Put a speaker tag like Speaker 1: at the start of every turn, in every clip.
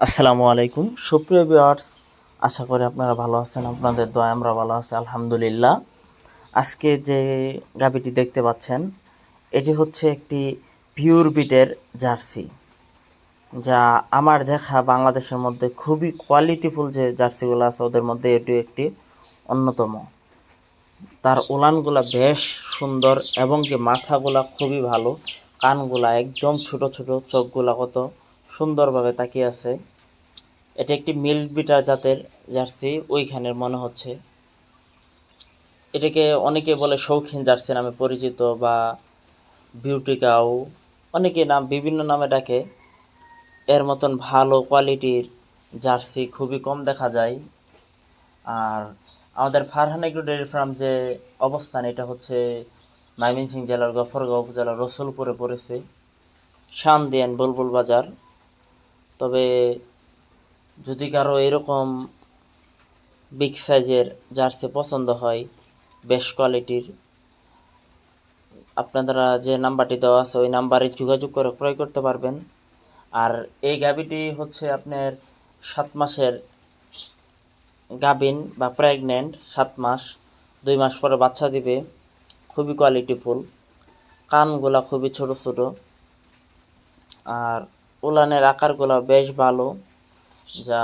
Speaker 1: আসসালামু আলাইকুম। সুপ্রিয় ভিউয়ার্স আশা করি আপনারা ভালো আছেন, আপনাদের দোয়া আমরা ভালো আছি, আলহামদুলিল্লাহ। আজকে যে গাবিটি দেখতে পাচ্ছেন, এটি হচ্ছে একটি পিওর বিটের জার্সি, যা আমার দেখা বাংলাদেশের মধ্যে খুবই কোয়ালিটিফুল যে জার্সিগুলো আছে, ওদের মধ্যে এটি একটি অন্যতম। তার উলানগুলা বেশ সুন্দর এবং কি মাথাগুলা খুবই ভালো, কানগুলা একদম ছোট ছোট, চোখগুলা কত সুন্দরভাবে তাকিয়ে আছে। এটা একটি মিল্ক বিটার জাতের জার্সি, ওইখানের মনে হচ্ছে। এটাকে অনেকে বলে শৌখিন জার্সি নামে পরিচিত বা বিউটি কাউ অনেকে নাম, বিভিন্ন নামে ডাকে। এর মতন ভালো কোয়ালিটির জার্সি খুবই কম দেখা যায়। আর আমাদের ফারহান ডেয়ারি ফার্ম যে অবস্থান, এটা হচ্ছে ময়মনসিংহ জেলার গফরগাঁও উপজেলার রসুলপুরে পড়েছে। শান্দিয়ান বুলবুল বাজার। তবে যদি কারও এরকম বিগ সাইজের জার্সি পছন্দ হয়, বেশ কোয়ালিটির আপনারা যে নাম্বারটি দেওয়া আছে, ওই নাম্বারে যোগাযোগ করে ক্রয় করতে পারবেন। আর এই গাবিটি হচ্ছে আপনার সাত মাসের গাবিন বা প্রেগনেন্ট সাত মাস, দুই মাস পরে বাচ্চা দিবে, খুবই কোয়ালিটিফুল কানগুলা খুবই ছোট ছোট। আর উলানের আকারগুলো বেশ ভালো, যা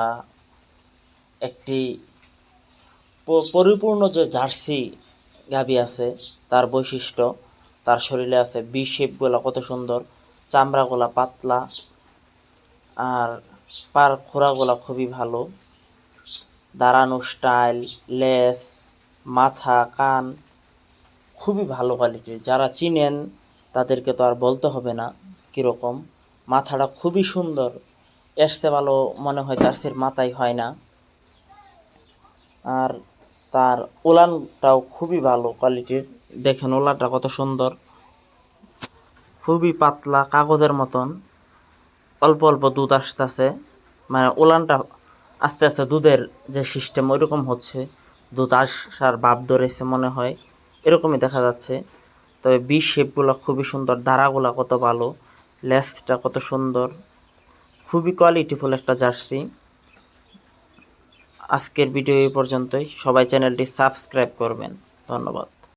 Speaker 1: একটি পরিপূর্ণ যে জার্সি গাবি আছে, তার বৈশিষ্ট্য, তার শরীরে আছে বি শেপগুলো কত সুন্দর চামড়াগুলা পাতলা, আর পার খোরাগুলা খুবই ভালো। দাঁড়ানো স্টাইল লেস মাথা, কান খুবই ভালো কোয়ালিটির যারা চিনেন, তাদেরকে তো আর বলতে হবে না কীরকম। মাথাটা খুবই সুন্দর। চেয়ে ভালো মনে হয় জার্সির মাথায় হয় না। আর তার উলানটাও খুবই ভালো কোয়ালিটির। দেখেন ওলানটা কত সুন্দর। খুবই পাতলা কাগজের মতন। অল্প অল্প দুধ আসতেছে। মানে উলানটা আস্তে আস্তে দুধের যে সিস্টেম ওইরকম হচ্ছে। দুধ আসার ভাব ধরেছে মনে হয়। এরকমই দেখা যাচ্ছে। তবে বিষ শেপগুলো খুবই সুন্দর। দাঁড়াগুলা কত ভালো। লেসটা কত সুন্দর। খুবই কোয়ালিটিফুল একটা জার্সি। আজকের ভিডিও এই পর্যন্তই। সবাই চ্যানেলটি সাবস্ক্রাইব করবেন। ধন্যবাদ।